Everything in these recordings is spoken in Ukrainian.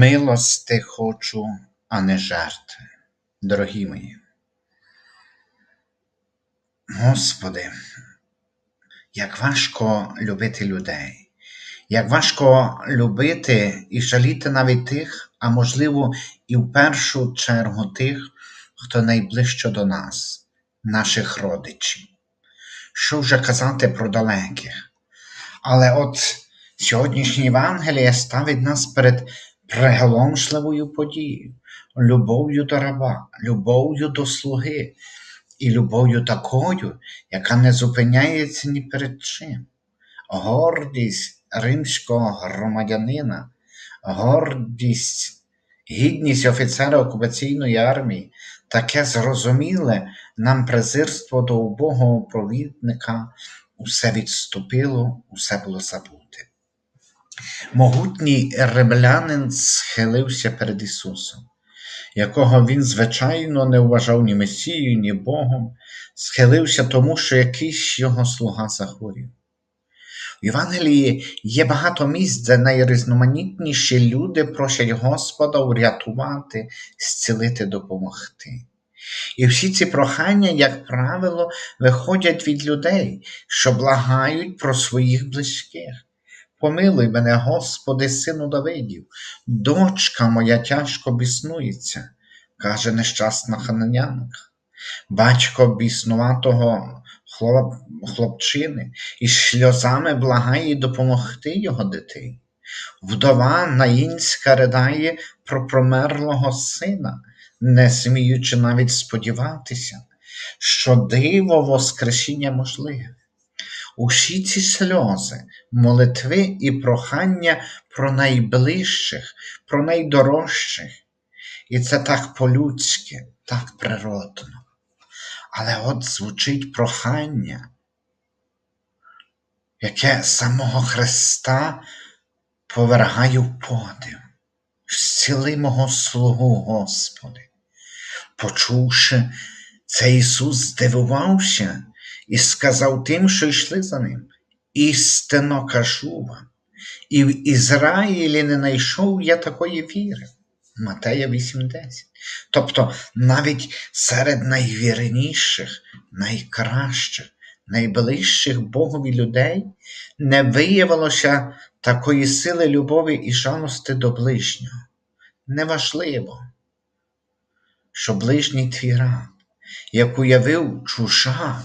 Милости хочу, а не жертви. Дорогі мої. Господи, як важко любити людей, як важко любити і жаліти навіть тих, а можливо, і в першу чергу тих, хто найближче до нас, наших родичів. Що вже казати про далеких? Але от сьогоднішнє Євангеліє ставить нас перед приголомшливою подією, любов'ю до раба, любов'ю до слуги і любов'ю такою, яка не зупиняється ні перед чим. Гордість римського громадянина, гордість, гідність офіцера окупаційної армії, таке зрозуміле нам презирство до убогого провідника, усе відступило, усе було забуте. Могутній римлянин схилився перед Ісусом, якого він, звичайно, не вважав ні Месією, ні Богом, схилився тому, що якийсь його слуга захворів. В Євангелії є багато місць, де найрізноманітніші люди просять Господа врятувати, зцілити, допомогти. І всі ці прохання, як правило, виходять від людей, що благають про своїх близьких. Помилуй мене, Господи, сину Давидів, дочка моя тяжко біснується, каже нещасна хананянка. Батько біснуватого хлоп... хлопчини із сльозами благає допомогти його дитині. Вдова наїнська ридає про промерлого сина, не сміючи навіть сподіватися, що диво Воскресіння можливе. Усі ці сльози, молитви і прохання про найближчих, про найдорожчих. І це так по-людськи, так природно. Але от звучить прохання, яке самого Христа повергає в подив. Зціли мого слугу, Господи. Почувши це, Ісус здивувався і сказав тим, що йшли за ним. Істинно кажу вам, і в Ізраїлі не знайшов я такої віри. Матея 8.10. Тобто навіть серед найвірніших, найкращих, найближчих Богові людей не виявилося такої сили любові і жалости до ближнього. Неважливо, що ближній твій раб, як уявив чужак,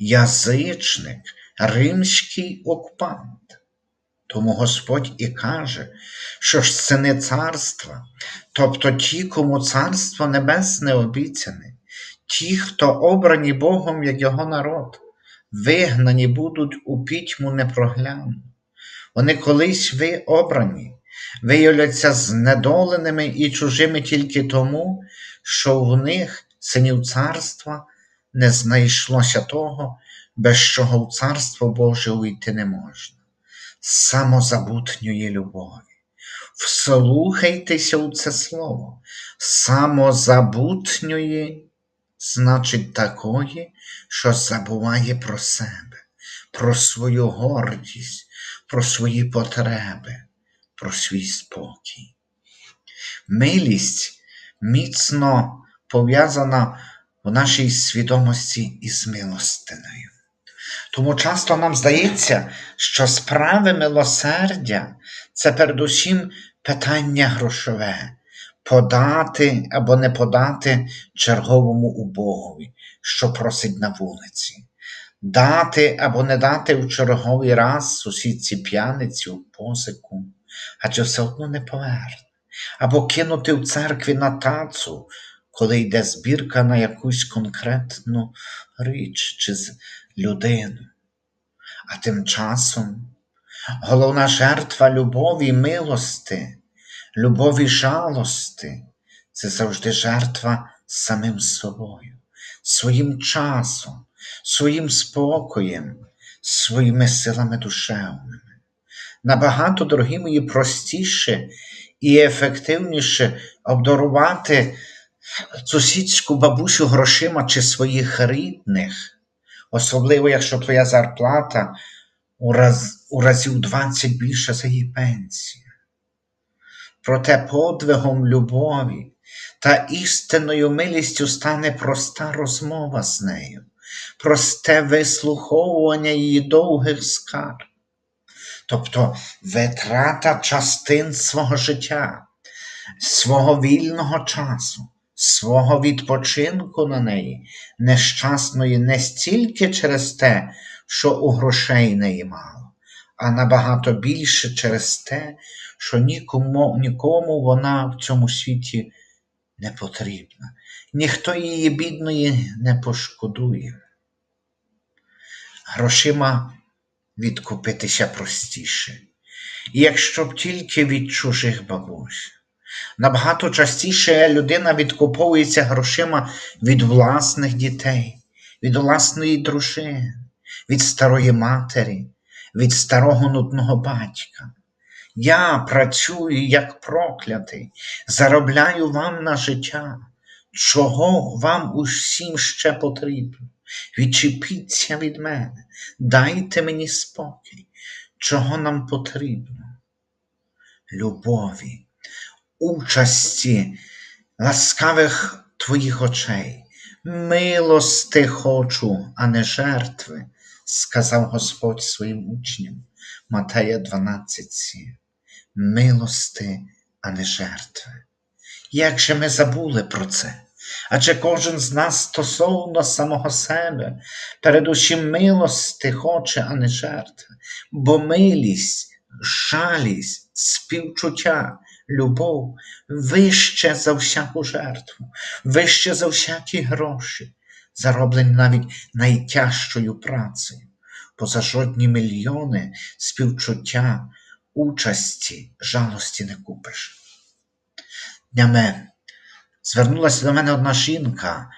язичник, римський окупант. Тому Господь і каже, що ж сини царства, тобто ті, кому царство небесне обіцяне, ті, хто обрані Богом як Його народ, вигнані будуть у пітьму непрогляну. Вони колись ви обрані, виявляться знедоленими і чужими тільки тому, що в них, синів царства, не знайшлося того, без чого в Царство Боже увійти не можна, самозабутньої любові. Вслухайтеся у це слово, самозабутньої, значить такої, що забуває про себе, про свою гордість, про свої потреби, про свій спокій. Милість міцно пов'язана в нашій свідомості із милостиною. Тому часто нам здається, що справи милосердя це передусім питання грошове, подати або не подати черговому убогові, що просить на вулиці, дати або не дати в черговий раз сусідці п'яниці у позику, адже все одно не поверне, або кинути в церкві на тацу, коли йде збірка на якусь конкретну річ чи людину. А тим часом головна жертва любові милости, любові жалости це завжди жертва самим собою, своїм часом, своїм спокоєм, своїми силами душевними. Набагато, дорогі мої, простіше і ефективніше обдарувати сусідську бабусю грошима чи своїх рідних особливо якщо твоя зарплата у, раз, у разів 20 більше за її пенсію. проте подвигом любові та істинною милістю стане проста розмова з нею, просте вислуховування її довгих скарг, тобто витрата частин свого життя, свого вільного часу, свого відпочинку на неї, нещасної не стільки через те, що у грошей неї мало, а набагато більше через те, що нікому, нікому вона в цьому світі не потрібна. Ніхто її бідної не пошкодує. Грошима відкупитися простіше. Якщо б тільки від чужих бабусь. Набагато частіше людина відкуповується грошима від власних дітей, від власної дружини, від старої матері, від старого нудного батька. Я працюю як проклятий, заробляю вам на життя. Чого вам усім ще потрібно? Відчепіться від мене, дайте мені спокій, чого нам потрібно? Любові, участі, ласкавих твоїх очей, милости хочу, а не жертви, сказав Господь своїм учням, Матея 12,7. Милости, а не жертви. Як же ми забули про це? Адже кожен з нас стосовно самого себе, передусім милости хоче, а не жертви, бо милість, жалість, співчуття, любов вище за всяку жертву, вище за всякі гроші, зароблені навіть найтяжчою працею, поза жодні мільйони співчуття, участі, жалості не купиш. Днями звернулася до мене одна жінка,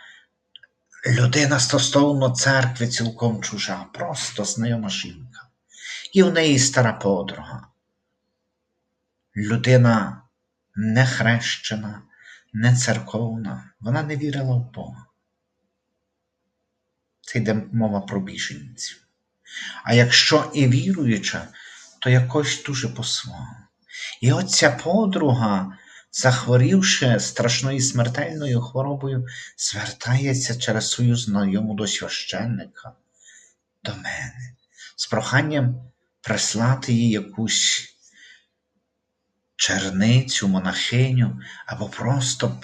людина стосовно церкви цілком чужа, просто знайома жінка. І в неї стара подруга. Людина не хрещена, не церковна, вона не вірила в Бога. Це йде мова про біженців. А якщо і віруюча, то якось дуже по-своєму. І от ця подруга, захворівши страшною смертельною хворобою, звертається через свою знайому до священника, до мене, з проханням прислати їй якусь черницю, монахиню або просто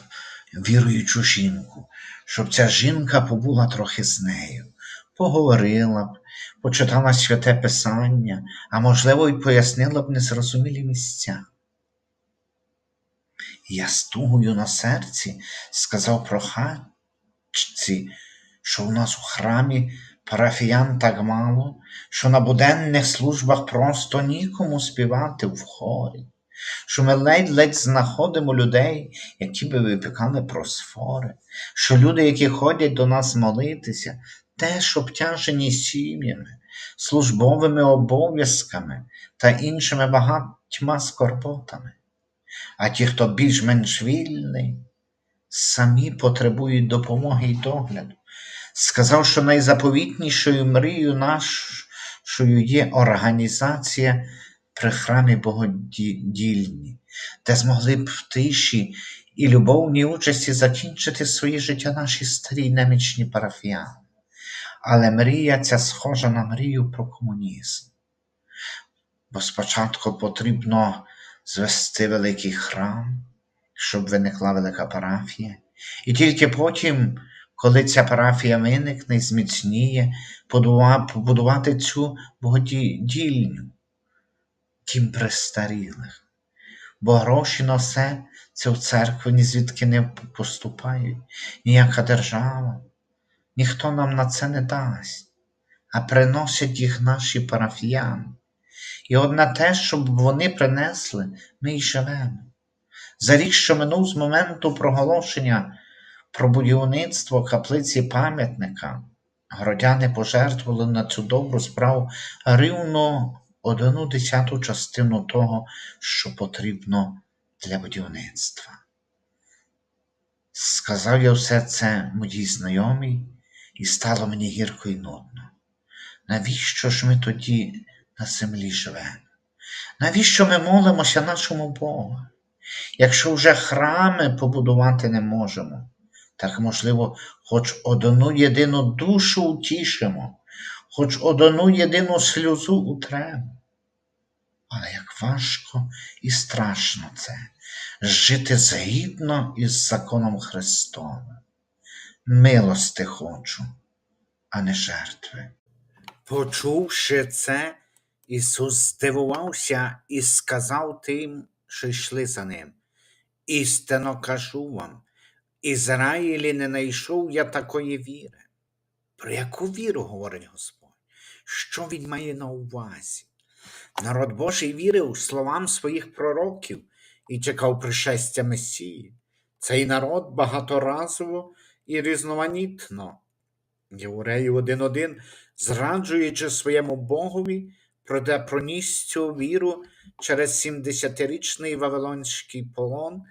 віруючу жінку, щоб ця жінка побула трохи з нею, поговорила б, почитала святе Писання, а можливо, й пояснила б незрозумілі місця. Я з тугою на серці сказав прохачці, що у нас у храмі парафіян так мало, що на буденних службах просто нікому співати в хорі, що ми ледь-ледь знаходимо людей, які би випікали просфори, що люди, які ходять до нас молитися, теж обтяжені сім'ями, службовими обов'язками та іншими багатьма скорботами. А ті, хто більш-менш вільний, самі потребують допомоги й догляду. Сказав, що найзаповітнішою мрією нашою є організація при храмі Богодільні, де змогли б в тиші і любовній участі закінчити своє життя наші старі немічні парафіяни. Але мрія ця схожа на мрію про комунізм. Бо спочатку потрібно звести великий храм, щоб виникла велика парафія, і тільки потім, коли ця парафія виникне і зміцніє, побудувати цю богодільню, тім престарілих. Бо гроші на все це в церкві ні звідки не поступають, ніяка держава, ніхто нам на це не дасть, а приносять їх наші парафіяни. І от на те, щоб вони принесли, ми й живемо. За рік, що минув з моменту проголошення про будівництво каплиці пам'ятника, городяни пожертвували на цю добру справу рівно одну десяту частину того, що потрібно для будівництва. Сказав я все це моїй знайомій, і стало мені гірко і нудно. Навіщо ж ми тоді на землі живемо? Навіщо ми молимося нашому Богу? Якщо вже храми побудувати не можемо, так можливо, хоч одну єдину душу утішимо, хоч одну єдину сльозу утремо. Але як важко і страшно це жити згідно із законом Христовим. Милости хочу, а не жертви. Почувши це, Ісус здивувався і сказав тим, що йшли за ним. Істинно кажу вам, Ізраїлі не знайшов я такої віри. Про яку віру говорить Господь? Що Він має на увазі? Народ Божий вірив словам своїх пророків і чекав пришестя Месії. Цей народ багаторазово і різноманітно. Євреї 1.1, зраджуючи своєму Богові, проте проніс цю віру через 70-річний Вавилонський полон,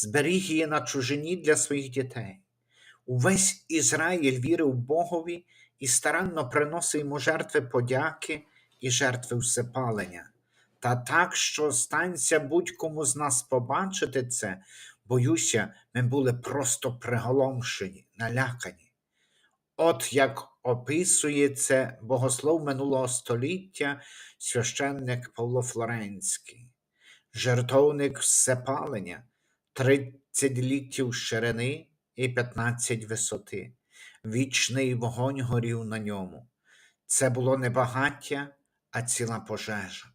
зберіг її на чужині для своїх дітей. Увесь Ізраїль вірив Богові і старанно приносив йому жертви подяки і жертви всепалення. Та так, що станеться будь-кому з нас побачити це, боюся, ми були просто приголомшені, налякані. От як описує це богослов минулого століття священник Павло Флоренський, жертовник всепалення, 30 ліктів ширини і 15 висоти, вічний вогонь горів на ньому. Це було не багаття, а ціла пожежа.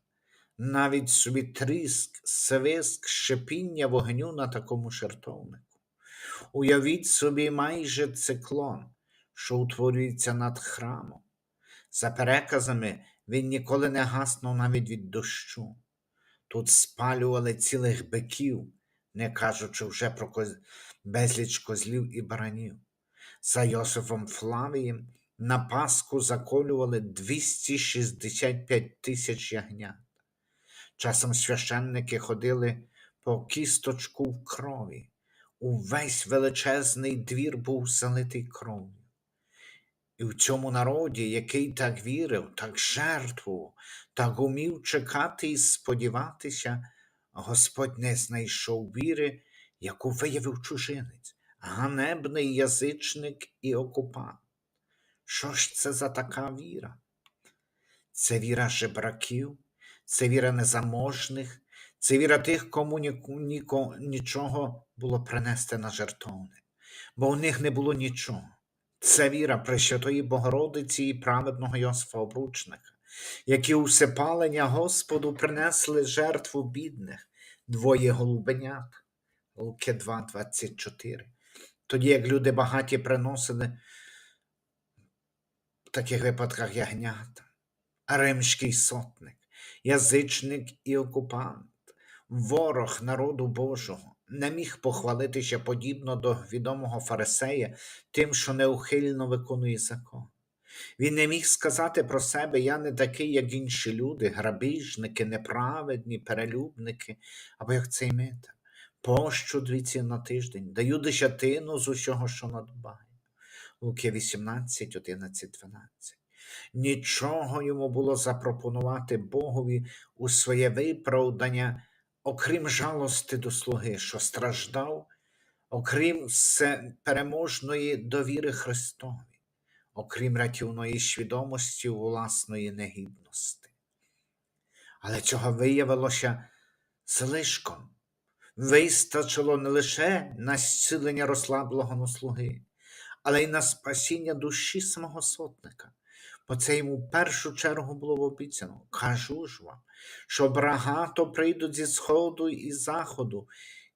Навіть собі тріск, свиск, шипіння вогню на такому жертовнику. Уявіть собі майже циклон, що утворюється над храмом. За переказами, він ніколи не гаснув навіть від дощу. Тут спалювали цілих биків, не кажучи вже про коз... безліч козлів і баранів. За Йосифом Флавієм на Пасху заколювали 265 тисяч ягнят. Часом священники ходили по кісточку в крові. Увесь величезний двір був залитий кров'ю. І в цьому народі, який так вірив, так жертвував, так умів чекати і сподіватися, Господь не знайшов віри, яку виявив чужинець, ганебний язичник і окупант. Що ж це за така віра? Це віра жебраків, це віра незаможних, це віра тих, кому нічого було принести на жертовник, бо у них не було нічого. Це віра Пресвятої Богородиці і праведного Йосифа Обручника, які у всепалення Господу принесли жертву бідних, двоє голубенят. Луки 2,24. Тоді як люди багаті приносили в таких випадках ягнята, римський сотник, язичник і окупант, ворог народу Божого, не міг похвалитися подібно до відомого фарисея тим, що неухильно виконує закон. Він не міг сказати про себе я не такий, як інші люди, грабіжники, неправедні, перелюбники, або як цей митар. Пощу двічі на тиждень, даю десятину з усього, що надбаю. Луки 18, 11, 12. Нічого йому було запропонувати Богові у своє виправдання, окрім жалости до слуги, що страждав, окрім переможної довіри Христові, окрім рятівної свідомості власної негідності. Але цього виявилося злишком. Вистачило не лише на зцілення розслабленого слуги, але й на спасіння душі самого сотника. Бо це йому в першу чергу було обіцяно. Кажу ж вам, що багато прийдуть зі сходу і заходу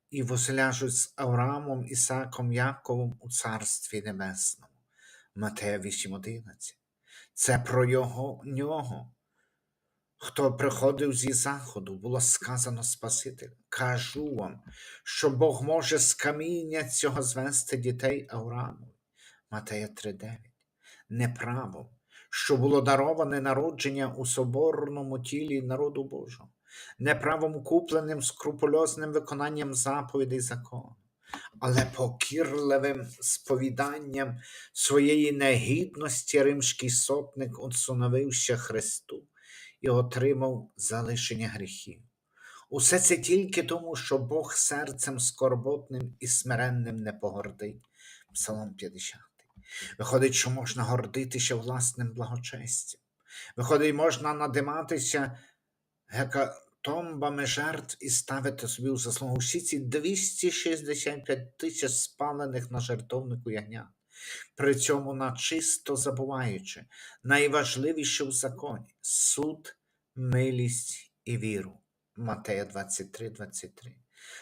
і возляжуть з Авраамом, Ісаком, Яковом у Царстві Небесному. Матея 8.11. Це про його нього. Хто приходив зі заходу, було сказано Спаситель. Кажу вам, що Бог може з каміння цього звести дітей Аврааму. Матея 3.9. Не правом, що було дароване народження у соборному тілі народу Божого, не правом купленим скрупульозним виконанням заповідей закону, але покірливим сповіданням своєї негідності римський сотник усуновився Христу і отримав залишення гріхів. Усе це тільки тому, що Бог серцем скорботним і смиренним не погордить. Псалом 50. Виходить, що можна гордитися власним благочестям. Виходить, можна надиматися гекатомбами жертв і ставити собі у заслугу всі ці 265 тисяч спалених на жертовнику ягнят. При цьому начисто забуваючи найважливіше в законі суд, милість і віру. Матея 23, 23.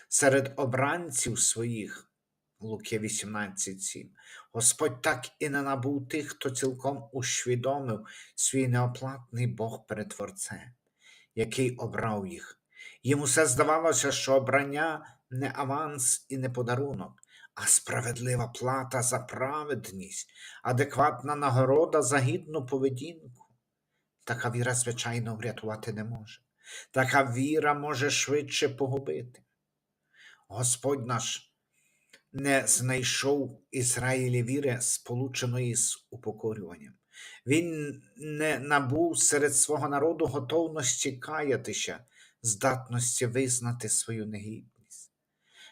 Серед обранців своїх Луки 18.7. Господь так і не набув тих, хто цілком усвідомив свій неоплатний Бог перед Творцем, який обрав їх. Йому все здавалося, що обрання не аванс і не подарунок, а справедлива плата за праведність, адекватна нагорода за гідну поведінку. Така віра, звичайно, врятувати не може. Така віра може швидше погубити. Господь наш не знайшов Ізраїлі віри, сполученої з упокорюванням. Він не набув серед свого народу готовності каятися, здатності визнати свою негідність.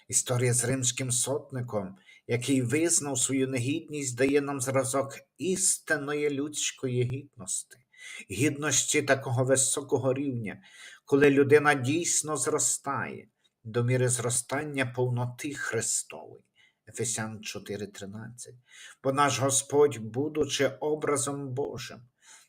Історія з римським сотником, який визнав свою негідність, дає нам зразок істинної людської гідності, гідності такого високого рівня, коли людина дійсно зростає до міри зростання повноти Христової. Ефесян 4:13. Бо наш Господь, будучи образом Божим,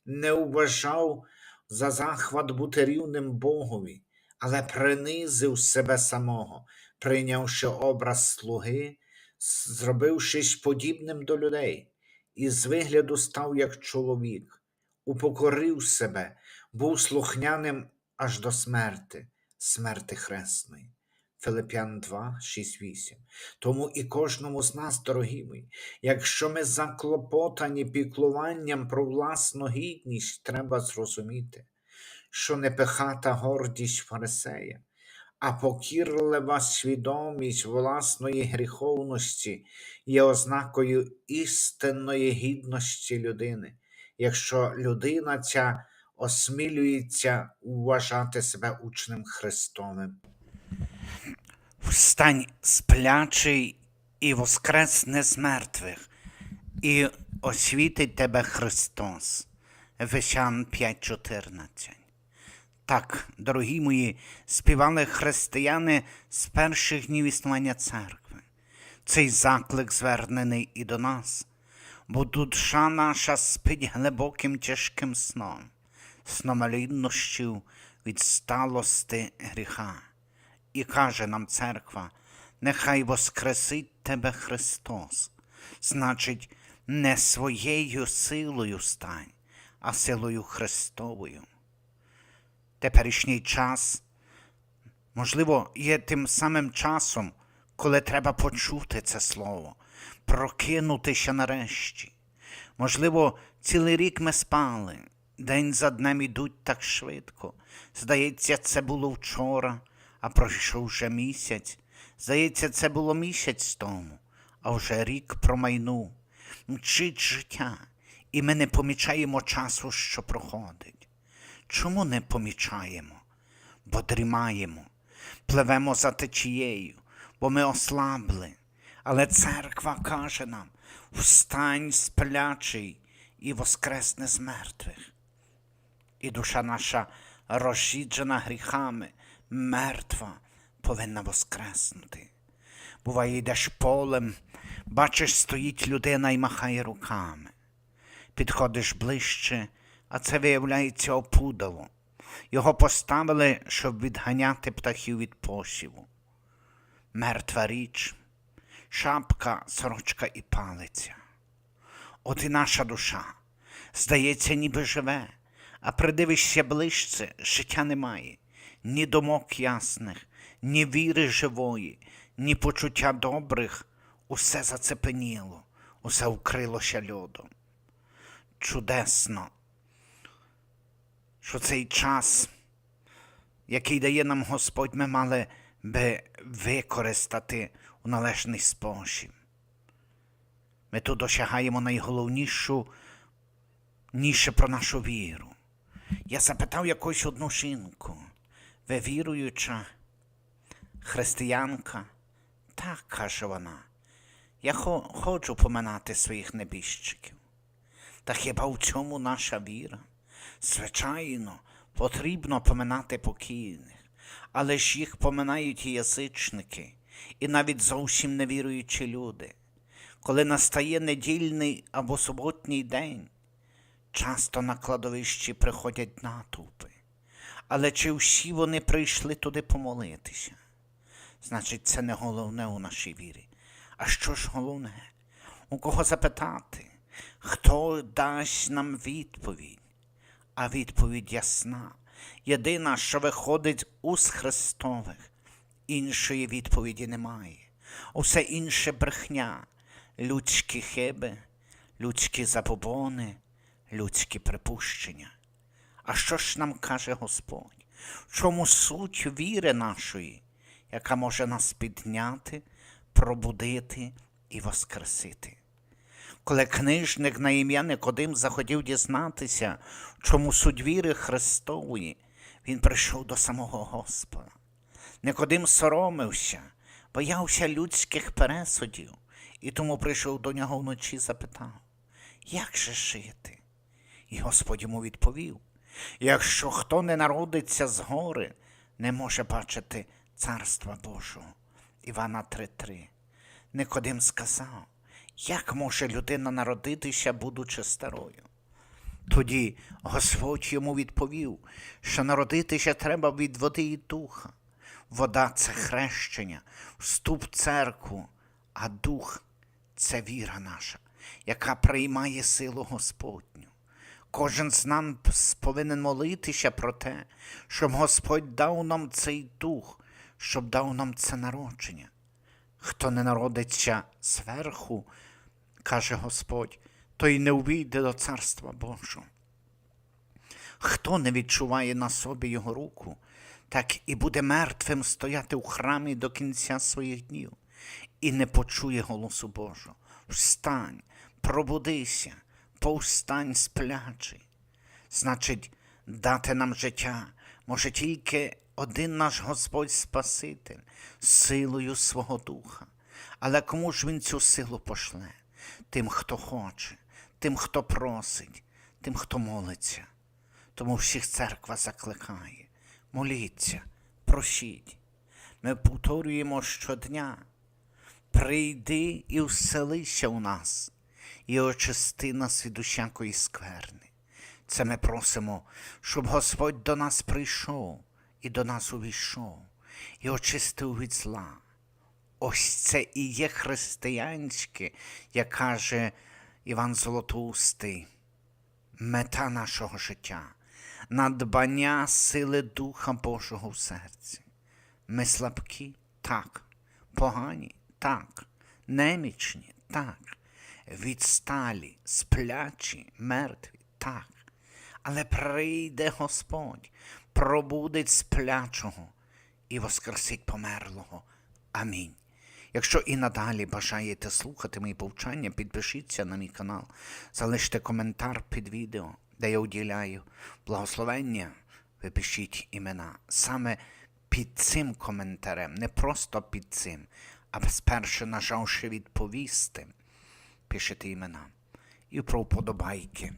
не вважав за захват бути рівним Богові, але принизив себе самого, прийнявши образ слуги, зробившись подібним до людей, і з вигляду став як чоловік, упокорив себе, був слухняним аж до смерти, смерти хресної. Филип'ян 2, 6, 8. Тому і кожному з нас, дорогі мої, якщо ми заклопотані піклуванням про власну гідність, треба зрозуміти, що не пихата гордість фарисея, а покірлива свідомість власної гріховності є ознакою істинної гідності людини, якщо людина ця осмілюється вважати себе учнем Христовим. Встань сплячий і воскресне з мертвих, і освітить тебе Христос. Ефесян 5.14. Так, дорогі мої, співали християни з перших днів існування церкви. Цей заклик звернений і до нас, бо душа наша спить глибоким тяжким сном, сном ліннощів від сталости гріха. І каже нам церква, нехай воскресить тебе Христос. Значить, не своєю силою стань, а силою Христовою. Теперішній час, можливо, є тим самим часом, коли треба почути це слово, прокинутися нарешті. Можливо, цілий рік ми спали, день за днем ідуть так швидко. Здається, це було вчора а пройшов вже місяць. Здається, це було місяць тому, а вже рік промайнув. Мчить життя, і ми не помічаємо часу, що проходить. Чому не помічаємо? Бо дрімаємо, пливемо за течією, бо ми ослабли. Але церква каже нам: встань сплячий і воскресне з мертвих. І душа наша розжіджена гріхами, мертва повинна воскреснути. Буває, йдеш полем, бачиш, стоїть людина і махає руками. Підходиш ближче, а це виявляється опудало. Його поставили, щоб відганяти птахів від посіву. Мертва річ, шапка, сорочка і палиця. От і наша душа, здається, ніби живе, а придивишся ближче, життя немає ні думок ясних, ні віри живої, ні почуття добрих, усе зацепеніло, усе вкрилося льодом. Чудесно, що цей час, який дає нам Господь, ми мали би використати у належний спосіб. Ми тут досягаємо найголовнішу ніше про нашу віру. Я запитав якусь одну жінку, Ви віруюча християнка? Так, каже вона. Я хочу поминати своїх небіжчиків. Та хіба в цьому наша віра? Звичайно, потрібно поминати покійних, але ж їх поминають і язичники, і навіть зовсім невіруючі люди. Коли настає недільний або суботній день, часто на кладовищі приходять натовпи. Але чи всі вони прийшли туди помолитися? Значить, це не головне у нашій вірі. А що ж головне? У кого запитати? Хто дасть нам відповідь? А відповідь ясна. Єдина, що виходить уз Христових, іншої відповіді немає. Усе інше брехня, людські хиби, людські забобони, людські припущення. А що ж нам каже Господь? В чому суть віри нашої, яка може нас підняти, пробудити і воскресити? Коли книжник на ім'я Никодим захотів дізнатися, чому суть віри Христової, він прийшов до самого Господа. Никодим соромився, боявся людських пересудів, і тому прийшов до нього вночі запитав, як же жити? І Господь йому відповів: якщо хто не народиться згори, не може бачити царства Божого. Івана 3:3. Никодим сказав, як може людина народитися, будучи старою? Тоді Господь йому відповів, що народитися треба від води і духа. Вода це хрещення, вступ в церкву, а дух це віра наша, яка приймає силу Господню. Кожен з нас повинен молитися про те, щоб Господь дав нам цей дух, щоб дав нам це народження. Хто не народиться зверху, каже Господь, той не увійде до Царства Божого. Хто не відчуває на собі його руку, так і буде мертвим стояти у храмі до кінця своїх днів і не почує голосу Божого. Встань, пробудися, повстань сплячий. Значить, дати нам життя може тільки один наш Господь Спаситель силою свого духа. Але кому ж він цю силу пошле? Тим, хто хоче, тим, хто просить, тим, хто молиться. Тому всіх церква закликає. Моліться, просіть. Ми повторюємо щодня. Прийди і вселися у нас, і очисти нас від усякої скверни. Це ми просимо, щоб Господь до нас прийшов і до нас увійшов, і очистив від зла. Ось це і є християнське, як каже Іван Золотоустий, мета нашого життя, надбання сили Духа Божого в серці. Ми слабкі, так, погані, так, немічні, так, відсталі, сплячі, мертві, так. Але прийде Господь, пробудить сплячого і воскресить померлого. Амінь. Якщо і надалі бажаєте слухати мої повчання, підпишіться на мій канал, залиште коментар під відео, де я уділяю благословення. Ви пишіть імена. Саме під цим коментарем, не просто під цим, а спершу нажавши відповісти, пишете імена. І про вподобайки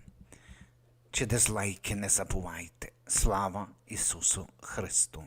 чи дизлайки не забувайте. Слава Ісусу Христу!